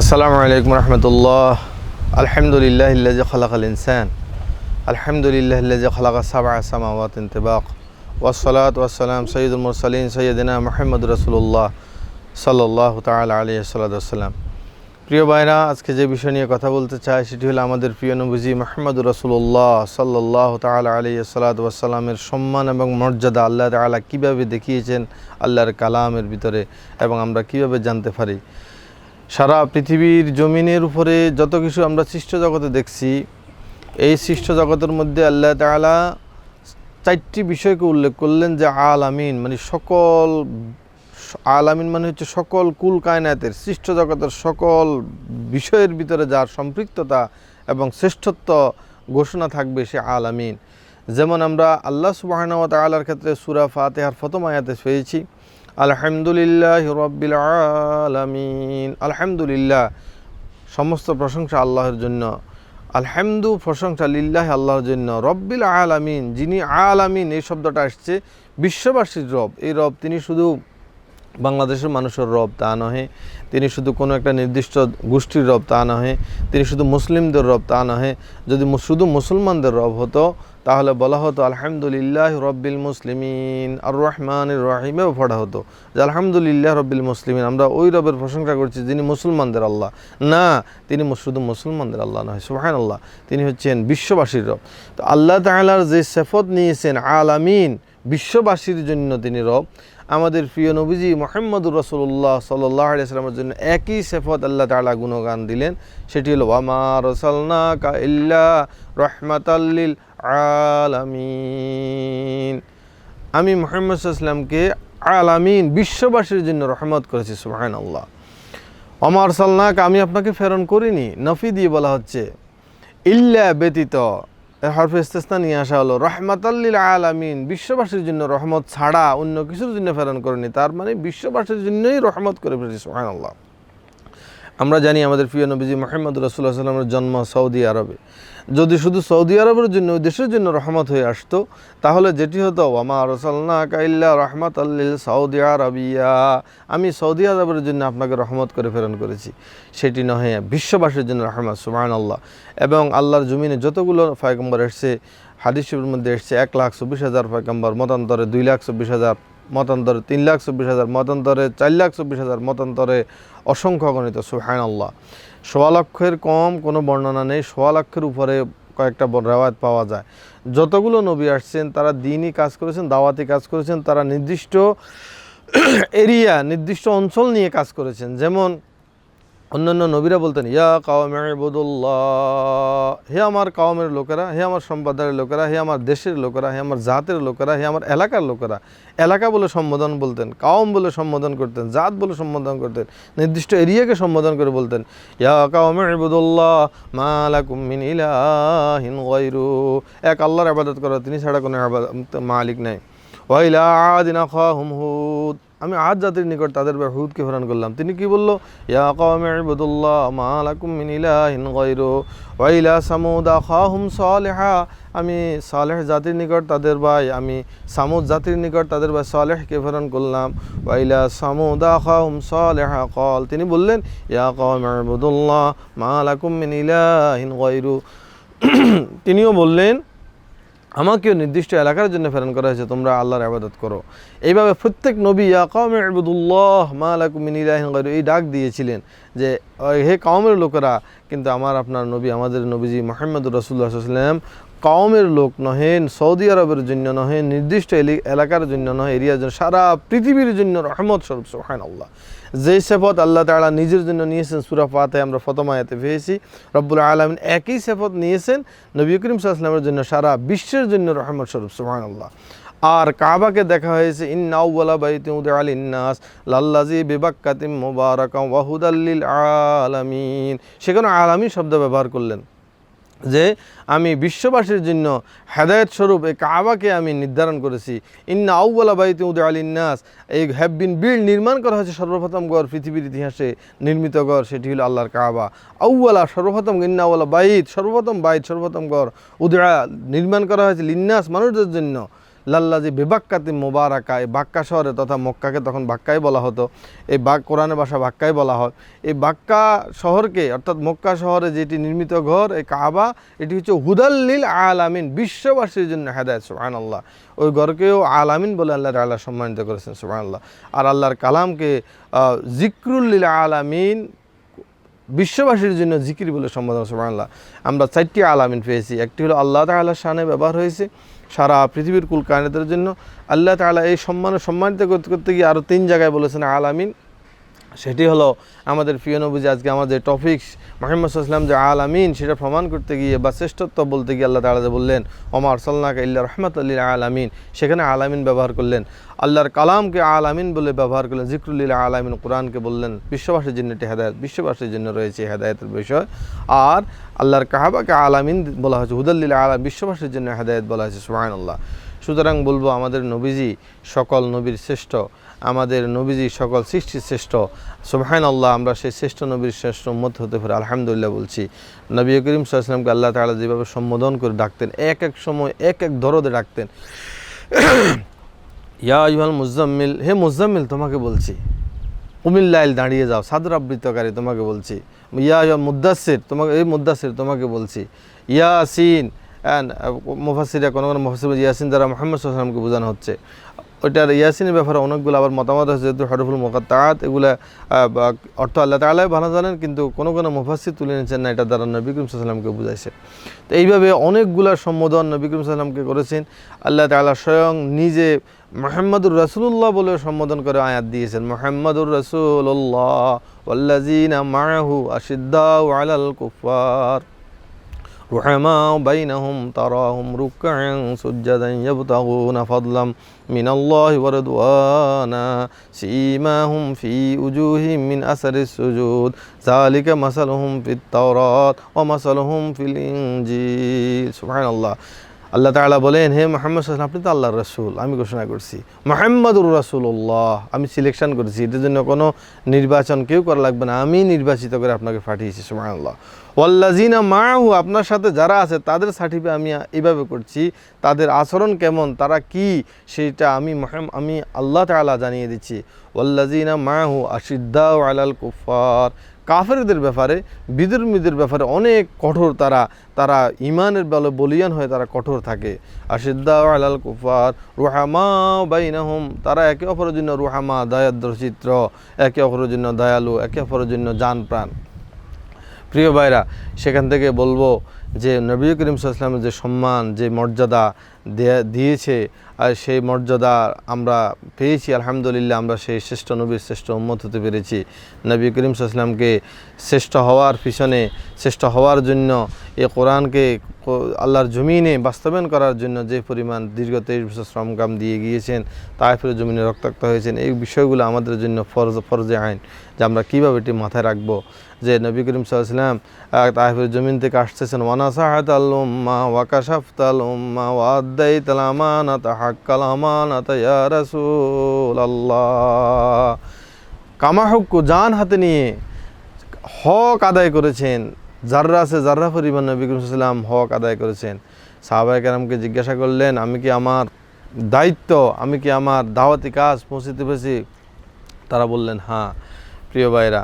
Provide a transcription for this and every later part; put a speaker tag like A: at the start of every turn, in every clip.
A: আসসালামু আলাইকুম রহমতুল্লাহ আলহামদুলিল্লাহ ইল্লাজি খালাক আল ইনসান আলহামদুলিল্লাহ ইল্লাজি খালাক সাবা সামাওয়াত ইন্তেবাক ওয়াসলাত ওয়াসালাম সৈয়দুল মুরসালিন সৈয়দিনা মোহাম্মদ রসুল্লাহ সাল্লাহ তালা আলী সাল্লাম প্রিয় ভাইরা আজকে যে বিষয় নিয়ে কথা বলতে চাই সেটি হলো আমাদের প্রিয় নবুজি মাহমুদ রসুল্লাহ সাল্লাহ তালা আলী সাল্লাত ওয়াসাল্লামের সম্মান এবং মর্যাদা আল্লাহ তালা কীভাবে দেখিয়েছেন আল্লাহর কালামের ভিতরে এবং আমরা কীভাবে জানতে পারি সারা পৃথিবীর জমিনের উপরে যত কিছু আমরা সৃষ্ট জগতে দেখছি এই সৃষ্ট জগতের মধ্যে আল্লাহ তালা চারটি বিষয়কে উল্লেখ করলেন যে আল আমিন মানে সকল আল আমিন মানে হচ্ছে সকল কুল কায়নাতের সৃষ্ট জগতের সকল বিষয়ের ভিতরে যার সম্পৃক্ততা এবং শ্রেষ্ঠত্ব ঘোষণা থাকবে সে আল আমিন যেমন আমরা আল্লাহ সুবাহানওয়াত আলার ক্ষেত্রে সুরা ফাতেহার ফতমায়াতে পেয়েছি আলহামদুলিল্লাহ রব্বিল আলমিন আলহামদুলিল্লাহ সমস্ত প্রশংসা আল্লাহর জন্য আলহামদু প্রশংসা লিল্লাহ আল্লাহর জন্য রব্বিল আলামিন যিনি আলামিন এই শব্দটা আসছে বিশ্ববাসীর রব এই রব তিনি শুধু বাংলাদেশের মানুষের রব তা নহে তিনি শুধু কোনো একটা নির্দিষ্ট গোষ্ঠীর রব তা নহে তিনি শুধু মুসলিমদের রব তা নহে যদি শুধু মুসলমানদের রব হতো তাহলে বলা হতো আলহামদুলিল্লাহ রব্বিল মুসলিমিন আর রহমান রহিমেও পড়া হতো যে আলহামদুলিল্লাহ রব্বিল মুসলিমিন আমরা ওই রবের প্রশংসা করছি যিনি মুসলমানদের আল্লাহ না তিনি শুধু মুসলমানদের আল্লাহ নয় সুহান আল্লাহ তিনি হচ্ছেন বিশ্ববাসীর রব তো আল্লাহ তালার যে সেফত নিয়েছেন আলামিন বিশ্ববাসীর জন্য তিনি রব আমাদের প্রিয় নবীজি মোহাম্মদুর রসুল্লাহ সাল্লাহ আলিয়াল্লামের জন্য একই সেফত আল্লাহ তালা গুণগান দিলেন সেটি হলো ওয়ামা রসালনা কা ইল্লা আলামিন আমি মোহাম্মদ ইসলামকে আলামিন বিশ্ববাসীর জন্য রহমত করেছি সুহান আল্লাহ অমার সাল্লাহকে আমি আপনাকে ফেরন করিনি নফি দিয়ে বলা হচ্ছে ইল্লা ব্যতীত হরফে ইস্তেস্তা নিয়ে আসা হলো রহমাতাল্লিল আলামিন বিশ্ববাসীর জন্য রহমত ছাড়া অন্য কিছুর জন্য ফেরন করেনি তার মানে বিশ্ববাসীর জন্যই রহমত করে ফেলেছি সুহান আল্লাহ আমরা জানি আমাদের প্রিয় নবীজি মোহাম্মদ রসুল্লাহ সাল্লামের জন্ম সৌদি আরবে যদি শুধু সৌদি আরবের জন্য দেশের জন্য রহমত হয়ে আসতো তাহলে যেটি হতো আমা রসল্লা কাইল্লা রহমত আল্লিল সৌদি আরবিয়া আমি সৌদি আরবের জন্য আপনাকে রহমত করে প্রেরণ করেছি সেটি নহে বিশ্ববাসীর জন্য রহমত সুমান আল্লাহ এবং আল্লাহর জমিনে যতগুলো ফয়কম্বর এসছে হাদিসের মধ্যে এসছে এক লাখ চব্বিশ হাজার ফয়কম্বর মতান্তরে দুই লাখ চব্বিশ হাজার মতান্তরে তিন লাখ চব্বিশ হাজার মতান্তরে চার লাখ চব্বিশ হাজার মতান্তরে অসংখ্য গণিত সুহায়ন আল্লাহ সোয়া লক্ষের কম কোনো বর্ণনা নেই সোয়া লক্ষের উপরে কয়েকটা রেওয়ায়ত পাওয়া যায় যতগুলো নবী আসছেন তারা দিনই কাজ করেছেন দাওয়াতি কাজ করেছেন তারা নির্দিষ্ট এরিয়া নির্দিষ্ট অঞ্চল নিয়ে কাজ করেছেন যেমন অন্যান্য নবীরা বলতেন ইয়া কাওমের বদুল্লাহ হে আমার কাওমের লোকেরা হে আমার সম্প্রদায়ের লোকেরা হে আমার দেশের লোকেরা হে আমার জাতের লোকেরা হে আমার এলাকার লোকেরা এলাকা বলে সম্বোধন বলতেন কাওম বলে সম্বোধন করতেন জাত বলে সম্বোধন করতেন নির্দিষ্ট এরিয়াকে সম্বোধন করে বলতেন ইয়া কাওমের মালা মালাকুমিন ইলাহিন গৈরু এক আল্লাহর আবাদত করা তিনি ছাড়া কোনো মালিক নাই ওয়াইলা খা হুম হুদ আমি আজ জাতির নিকট তাদের হুদকে হরান করলাম তিনি কি বলল ইয়া মা আমি সালেহ জাতির নিকট তাদের ভাই আমি সামুদ জাতির নিকট তাদের ভাই সালেহকে ফেরন করলাম ওয়াইলা সামুদ আখাহুম সালেহা কল তিনি বললেন ইয়া কওমি ইবুদুল্লাহ মা লাকুম মিন ইলাহিন গায়রু তিনিও বললেন আমাকেও নির্দিষ্ট এলাকার জন্য প্রেরণ করা হয়েছে তোমরা আল্লাহর আবাদত করো এইভাবে প্রত্যেক নবী কম আবুদুল্লাহ মালাকুমিনাহিন এই ডাক দিয়েছিলেন যে হে কমের লোকেরা কিন্তু আমার আপনার নবী আমাদের নবীজি মোহাম্মদ রসুল্লাহাম কওমের লোক নহেন সৌদি আরবের জন্য নহেন নির্দিষ্ট এলাকার জন্য নহে এরিয়ার জন্য সারা পৃথিবীর জন্য রহমত স্বরূপ সোহান আল্লাহ যেই সেফত আল্লাহ তালা নিজের জন্য নিয়েছেন সুরাফাতে আমরা ফতমায়াতে পেয়েছি রব্বুল আলমিন একই সেফত নিয়েছেন নবী করিম সাল্লামের জন্য সারা বিশ্বের জন্য রহমত স্বরূপ সোহান আল্লাহ আর কাবাকে দেখা হয়েছে ইন্নাউলা বাইতে উদে আল ইন্নাস লাল্লাজি বেবাক্কাতিম মোবারকাম ওয়াহুদাল্লিল আলামিন সেখানে আলামী শব্দ ব্যবহার করলেন যে আমি বিশ্ববাসীর জন্য হেদায়ত স্বরূপ এই কাবাকে আমি নির্ধারণ করেছি ইন্না আউ্বালা বাইতে উদয় আলিন্নাস এই বিন বিল নির্মাণ করা হয়েছে সর্বপ্রথম গড় পৃথিবীর ইতিহাসে নির্মিত গড় সেটি হলো আল্লাহর কাবা আউ্বালা সর্বপ্রথম ইন্নাউলা বাইত সর্বপ্রথম বাইত সর্বপ্রথম গড় উদয়া নির্মাণ করা হয়েছে লিন্নাস মানুষদের জন্য লাল্লাজি বেবাক্কাতি এই বাক্কা শহরে তথা মক্কাকে তখন বাক্কাই বলা হতো এই বাক কোরআনের ভাষা বাক্কাই বলা হয় এই বাক্কা শহরকে অর্থাৎ মক্কা শহরে যেটি নির্মিত ঘর এই কাবা এটি হচ্ছে হুদাল্লিল আলামিন বিশ্ববাসীর জন্য হেদায়ত সুহান আল্লাহ ওই ঘরকেও আলামিন বলে আল্লাহ আল্লাহ সম্মানিত করেছেন সুহান আল্লাহ আর আল্লাহর কালামকে জিক্রুল্লিল আলামিন বিশ্ববাসীর জন্য জিকির বলে সম্বোধন সুবাহ আমরা চারটি আলামিন পেয়েছি একটি হলো আল্লাহ তাল্লাহ শানে ব্যবহার হয়েছে সারা পৃথিবীর কুল কায়নাতের জন্য আল্লাহ তালা এই সম্মান সম্মানিত করতে করতে গিয়ে আরও তিন জায়গায় বলেছেন আলামিন সেটি হলো আমাদের প্রিয় নবুজি আজকে আমাদের টপিকস মোহাম্মদ সাল্লাম যে আল আমিন সেটা প্রমাণ করতে গিয়ে বা শ্রেষ্ঠত্ব বলতে গিয়ে আল্লাহ তালা বললেন ওমার সাল্লাহ ইল্লা রহমত আল্লিল আল আমিন সেখানে আল আমিন ব্যবহার করলেন আল্লাহর কালামকে আল আমিন বলে ব্যবহার করলেন জিক্রুল্লিল আল আমিন কোরআনকে বললেন বিশ্ববাসীর জন্য এটি হেদায়ত বিশ্ববাসীর জন্য রয়েছে হেদায়তের বিষয় আর আল্লাহর কাহাবাকে আল আমিন বলা হয়েছে হুদাল্লিল আল বিশ্ববাসীর জন্য হেদায়ত বলা হয়েছে সুহায়ন আল্লাহ সুতরাং বলবো আমাদের নবীজি সকল নবীর শ্রেষ্ঠ আমাদের নবীজি সকল সৃষ্টি শ্রেষ্ঠ সুবহান আল্লাহ আমরা সেই শ্রেষ্ঠ নবীর শ্রেষ্ঠ মত হতে পারি আলহামদুলিল্লাহ বলছি নবী করিম সাল্লামকে আল্লাহ তালা যেভাবে সম্বোধন করে ডাকতেন এক এক সময় এক এক ধরদে ডাকতেন ইয়া ইহাল মুজাম্মিল হে মুজাম্মিল তোমাকে বলছি কুমিল্লাইল দাঁড়িয়ে যাও সাদর আবৃত্তকারী তোমাকে বলছি ইয়া ইয়া মুদাসির তোমাকে এই মুদাসির তোমাকে বলছি ইয়াসিন অ্যান্ড মুফাসিরা কোনো কোনো মুফাসির ইয়াসিন দ্বারা মোহাম্মদ সাল্লামকে বোঝানো হচ্ছে ওইটার ইয়াসিনের ব্যাপারে অনেকগুলো আবার মতামত আছে যেহেতু হরফুল মোকাত্তাত এগুলো অর্থ আল্লাহ তালাই ভালো জানেন কিন্তু কোনো কোনো মুফাসি তুলে নিয়েছেন না এটা দ্বারা নবী সাল্লামকে বুঝাইছে তো এইভাবে অনেকগুলো সম্বোধন নবী সাল্লামকে করেছেন আল্লাহ তালা স্বয়ং নিজে মোহাম্মদুর রাসুল্লাহ বলে সম্বোধন করে আয়াত দিয়েছেন মোহাম্মদুর রসুল্লাহ আল্লাহ মাহু আশিদ্দাউ আলাল কুফার رحماء بينهم تراهم ركعا سجدا يبتغون فضلا من الله ورضوانا سيماهم في وجوههم من أثر السجود ذلك مثلهم في التوراة ومثلهم في الإنجيل سبحان الله আল্লাহ তালা বলেন হে মোহাম্মদ আপনি তো আল্লাহর রসুল আমি ঘোষণা করছি মোহাম্মদুর রসুল্লাহ আমি সিলেকশন করেছি এটার জন্য কোনো নির্বাচন কেউ করা লাগবে না আমি নির্বাচিত করে আপনাকে পাঠিয়েছি সুমান ওল্লাজিনা মা হু আপনার সাথে যারা আছে তাদের সার্টিফিকেট আমি এইভাবে করছি তাদের আচরণ কেমন তারা কি সেটা আমি আমি আল্লাহ তালা জানিয়ে দিচ্ছি মা হু আশিদ্দা আলাল কুফার কাফেরদের ব্যাপারে বিধর্মীদের ব্যাপারে অনেক কঠোর তারা তারা ইমানের বলে বলিয়ান হয়ে তারা কঠোর থাকে আশিদ্দা আলাল কুফার রুহামা বাইনাহম তারা একে অপরের জন্য রুহামা চিত্র একে অপরের জন্য দয়ালু একে অপরের জন্য যান প্রাণ প্রিয় ভাইরা সেখান থেকে বলবো যে নবী করিম সাল্লামের যে সম্মান যে মর্যাদা দিয়েছে আর সেই মর্যাদা আমরা পেয়েছি আলহামদুলিল্লাহ আমরা সেই শ্রেষ্ঠ নবীর শ্রেষ্ঠ উম্মত হতে পেরেছি নবী করিম সাল্লামকে শ্রেষ্ঠ হওয়ার পিছনে শ্রেষ্ঠ হওয়ার জন্য এ কোরআনকে আল্লাহর জমিনে বাস্তবায়ন করার জন্য যে পরিমাণ দীর্ঘ তেইশ বছর শ্রমকাম দিয়ে গিয়েছেন ফিরে জমিনে রক্তাক্ত হয়েছেন এই বিষয়গুলো আমাদের জন্য ফরজ ফরজে আইন যে আমরা কীভাবে এটি মাথায় রাখবো যে নবী করিম সাল্লাম তাহিফুল জমিন থেকে আসতেছেন ওয়ানাসাহাত আল্লুম্মা ওয়াকাশাফত আল্লুম্মা ওয়াদ্দাই তালামানাত হাক্কাল আমানাত ইয়া আল্লাহ কামাহক্কু জান হাতে নিয়ে হক আদায় করেছেন জাররা আছে জাররা পরিমাণ নবী করিম সাল্লাম হক আদায় করেছেন সাহাবাই কেরামকে জিজ্ঞাসা করলেন আমি কি আমার দায়িত্ব আমি কি আমার দাওয়াতি কাজ পৌঁছিতে পেরেছি তারা বললেন হ্যাঁ প্রিয় ভাইরা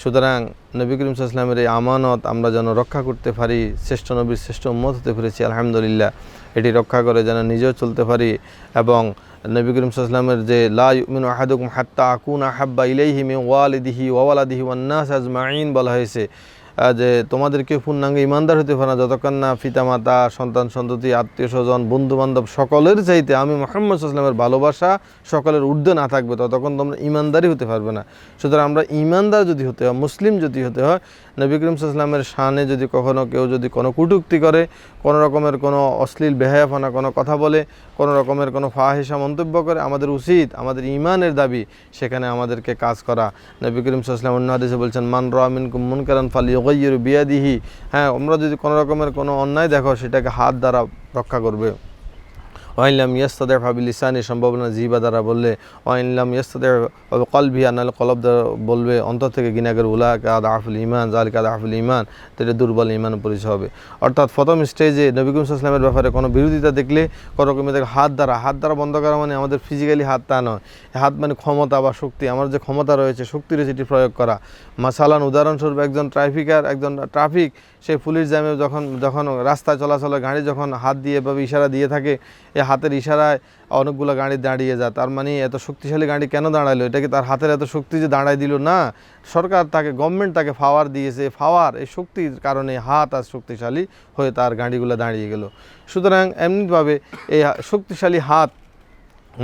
A: সুতরাং নবী করিম সাল্লামের এই আমানত আমরা যেন রক্ষা করতে পারি শ্রেষ্ঠ নবীর শ্রেষ্ঠ মত হতে পেরেছি আলহামদুলিল্লাহ এটি রক্ষা করে যেন নিজেও চলতে পারি এবং নবী করিম সাল্লামের যে লাউমিন আহাদুকুম হাত্তা আকুন আহাব্বা ইলাইহিম ওয়ালিদিহি ওয়ালাদিহি ওয়ান্নাস আজমাইন বলা হয়েছে যে তোমাদেরকে পূর্ণাঙ্গ ইমানদার হতে পারে না যতক্ষণ না পিতামাতা সন্তান সন্ততি আত্মীয় স্বজন বন্ধুবান্ধব সকলের চাইতে আমি মোহাম্মদ ইসলামের ভালোবাসা সকলের ঊর্ধ্বে না থাকবে ততক্ষণ তোমরা ইমানদারই হতে পারবে না সুতরাং আমরা ইমানদার যদি হতে হয় মুসলিম যদি হতে হয় নবী করিম ইসলামের শানে যদি কখনও কেউ যদি কোনো কুটুক্তি করে কোনো রকমের কোনো অশ্লীল বেহায়াফানা কোনো কথা বলে কোনো রকমের কোনো ফাহিসা মন্তব্য করে আমাদের উচিত আমাদের ইমানের দাবি সেখানে আমাদেরকে কাজ করা নবী করিম ইসলাম অন্য হাদিসে বলছেন মান রামিন কুম্মুন কারান ফালিও ইউগাইয়ের বিয়াদিহি হ্যাঁ আমরা যদি কোনো রকমের কোনো অন্যায় দেখো সেটাকে হাত দ্বারা রক্ষা করবে ওয়াইনলাম ইয়াস্তাদের ফাবিলিসানি সম্ভাবনা জিবা দ্বারা বললে ওয়াইনলাম ইয়াস্তাদের কলবি আনাল কলব দ্বারা বলবে অন্তর থেকে গিনাগের উলা কাদ আহফুল ইমান জাল কাদ আহফুল ইমান এটা দুর্বল ইমান পরিচয় হবে অর্থাৎ প্রথম স্টেজে নবীকুম ইসলামের ব্যাপারে কোনো বিরোধিতা দেখলে কোনো তাকে হাত দ্বারা হাত দ্বারা বন্ধ করা মানে আমাদের ফিজিক্যালি হাত তা নয় হাত মানে ক্ষমতা বা শক্তি আমার যে ক্ষমতা রয়েছে শক্তি রয়েছে এটি প্রয়োগ করা মাসালান উদাহরণস্বরূপ একজন ট্রাফিকার একজন ট্রাফিক সেই পুলিশ জ্যামে যখন যখন রাস্তায় চলাচলে গাড়ি যখন হাত দিয়ে এভাবে ইশারা দিয়ে থাকে এই হাতের ইশারায় অনেকগুলো গাড়ি দাঁড়িয়ে যায় তার মানে এত শক্তিশালী গাড়ি কেন দাঁড়ালো কি তার হাতের এত শক্তি যে দাঁড়াই দিল না সরকার তাকে গভর্নমেন্ট তাকে ফাওয়ার দিয়েছে ফাওয়ার এই শক্তির কারণে হাত আর শক্তিশালী হয়ে তার গাড়িগুলো দাঁড়িয়ে গেল সুতরাং এমনিভাবে এই শক্তিশালী হাত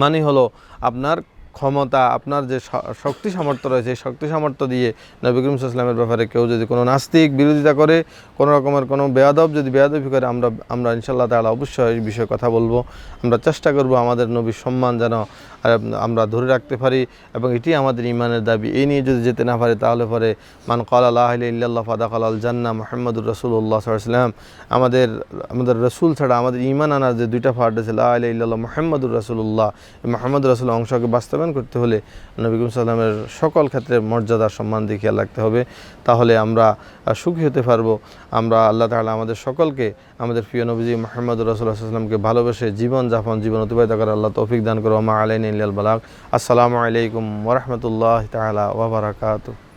A: মানে হলো আপনার ক্ষমতা আপনার যে শক্তি সামর্থ্য রয়েছে সেই শক্তি সামর্থ্য দিয়ে নবী করিম ইসলামের ব্যাপারে কেউ যদি কোনো নাস্তিক বিরোধিতা করে কোনো রকমের কোনো বেয়াদব যদি বেয়াদবি করে আমরা আমরা ইনশাল্লাহ তালা অবশ্যই এই বিষয়ে কথা বলবো আমরা চেষ্টা করব আমাদের নবীর সম্মান যেন আমরা ধরে রাখতে পারি এবং এটি আমাদের ইমানের দাবি এই নিয়ে যদি যেতে না পারে তাহলে পরে মান কাল আল্লাহ ইল্লাহ ফাদাক আল জান্না মোহাম্মদুর রসুল্লাহ সাল্লাম আমাদের আমাদের রসুল ছাড়া আমাদের ইমান আনার যে দুইটা ফার্ট আছে আল্লাহ ইল্লাহ মোহাম্মদুর রসুল্লাহ মোহাম্মদুর রসুল অংশকে বাস্তব বাস্তবায়ন করতে হলে নবীকুম সাল্লামের সকল ক্ষেত্রে মর্যাদা সম্মান দিয়ে খেয়াল রাখতে হবে তাহলে আমরা সুখী হতে পারবো আমরা আল্লাহ তালা আমাদের সকলকে আমাদের প্রিয় নবীজি মোহাম্মদ রসুল্লাহামকে ভালোবেসে জীবনযাপন জীবন অতিবাহিত করে আল্লাহ তৌফিক দান করো মা আলাইন ইল্লাল বালাক আসসালামু আলাইকুম ওরহমতুল্লাহ তালা ওবরাকাতু